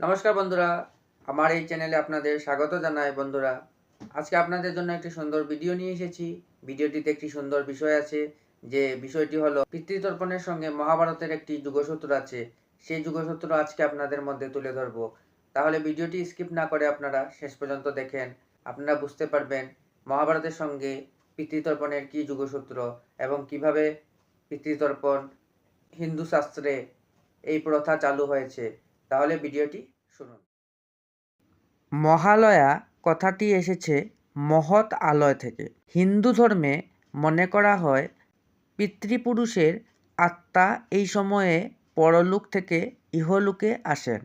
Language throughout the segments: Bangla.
নমস্কার বন্ধুরা, আমার এই চ্যানেলে আপনাদের স্বাগত জানাই বন্ধুরা। আজকে আপনাদের জন্য একটি সুন্দর ভিডিও নিয়ে এসেছি। ভিডিওটিতে একটি সুন্দর বিষয় আছে, যে বিষয়টি হলো পিতৃতর্পণের সঙ্গে মহাভারতের একটি যুগসূত্র আছে। সেই যুগসূত্র আজকে আপনাদের মধ্যে তুলে ধরবো। তাহলে ভিডিওটি স্কিপ না করে আপনারা শেষ পর্যন্ত দেখেন। আপনারা বুঝতে পারবেন মহাভারতের সঙ্গে পিতৃতর্পণের কী যুগসূত্র এবং কীভাবে পিতৃতর্পণ হিন্দু শাস্ত্রে এই প্রথা চালু হয়েছে। তাহলে ভিডিওটি শুনুন। মহালয়া কথাটি এসেছে মহৎ আলয় থেকে। হিন্দু ধর্মে মনে করা হয়, পিতৃপুরুষের আত্মা এই সময়ে পরলোক থেকে ইহলোকে আসেন।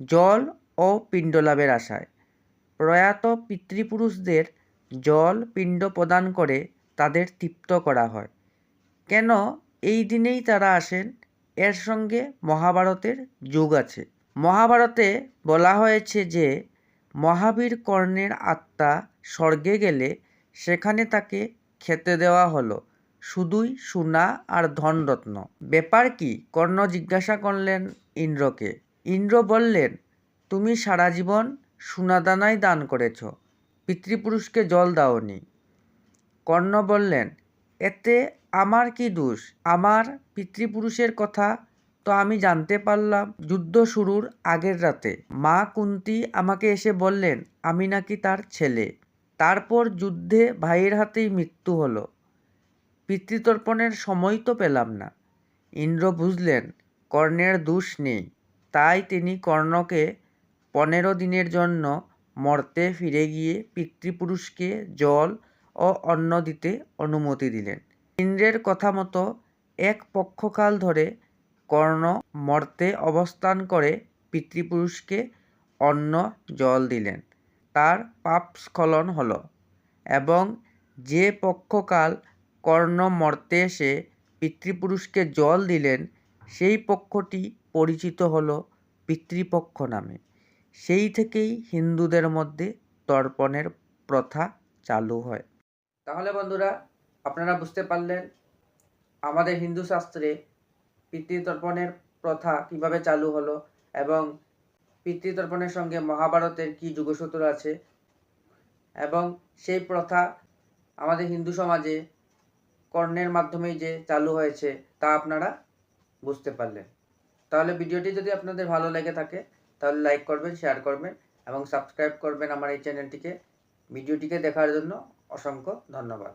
জল ও পিণ্ডলাভের আশায়। প্রয়াত পিতৃপুরুষদের জল, পিণ্ড প্রদান করে তাদের তৃপ্ত করা হয়। কেন এই দিনেই তারা আসেন? এর সঙ্গে মহাভারতের যোগ আছে। মহাভারতে বলা হয়েছে যে, মহাবীর কর্ণের আত্মা স্বর্গে গেলে সেখানে তাকে খেতে দেওয়া হলো। শুধুই সোনা আর ধনরত্ন। ব্যাপার কি? কর্ণ জিজ্ঞাসা করলেন ইন্দ্রকে। ইন্দ্র বললেন, তুমি সারা জীবন সোনাদানাই দান করেছ। পিতৃপুরুষকে জল দাওনি। কর্ণ বললেন এতে আমার কি দোষ? আমার পিতৃপুরুষের কথা তো আমি জানতে পারলাম যুদ্ধ শুরুর আগের রাতে। মা কুন্তি আমাকে এসে বললেন, আমি নাকি তার ছেলে। তারপর যুদ্ধে ভাইয়ের হাতেই মৃত্যু হলো। পিতৃতর্পণের সময় তো পেলাম না ইন্দ্র বুঝলেন, কর্ণের দোষ নেই। তাই তিনি কর্ণকে পনেরো দিনের জন্য মর্তে ফিরে গিয়ে পিতৃপুরুষকে জল ও অন্ন দিতে অনুমতি দিলেন। ইন্দ্রের কথা মতো এক পক্ষকাল ধরে কর্ণ মর্তে অবস্থান করে পিতৃপুরুষকে অন্ন জল দিলেন। তার পাপ স্খলন হল এবং যে পক্ষকাল কর্ণ মর্তে এসে পিতৃপুরুষকে জল দিলেন, সেই পক্ষটি পরিচিত হল পিতৃপক্ষ নামে। সেই থেকেই হিন্দুদের মধ্যে তর্পণের প্রথা চালু হয়। তাহলে বন্ধুরা, আপনারা বুঝতে পারলেন আমাদের হিন্দু শাস্ত্রে পিতৃতর্পণের প্রথা কীভাবে চালু হলো এবং পিতৃতর্পণের সঙ্গে মহাভারতের কী যুগসূত্র আছে এবং সেই প্রথা আমাদের হিন্দু সমাজে কর্ণের মাধ্যমেই যে চালু হয়েছে, তা আপনারা বুঝতে পারলেন। তাহলে ভিডিওটি যদি আপনাদের ভালো লেগে থাকে, তাহলে লাইক করবেন, শেয়ার করবেন এবং সাবস্ক্রাইব করবেন আমার এই চ্যানেলটিকে, ভিডিওটিকে দেখার জন্য অসংখ্য ধন্যবাদ।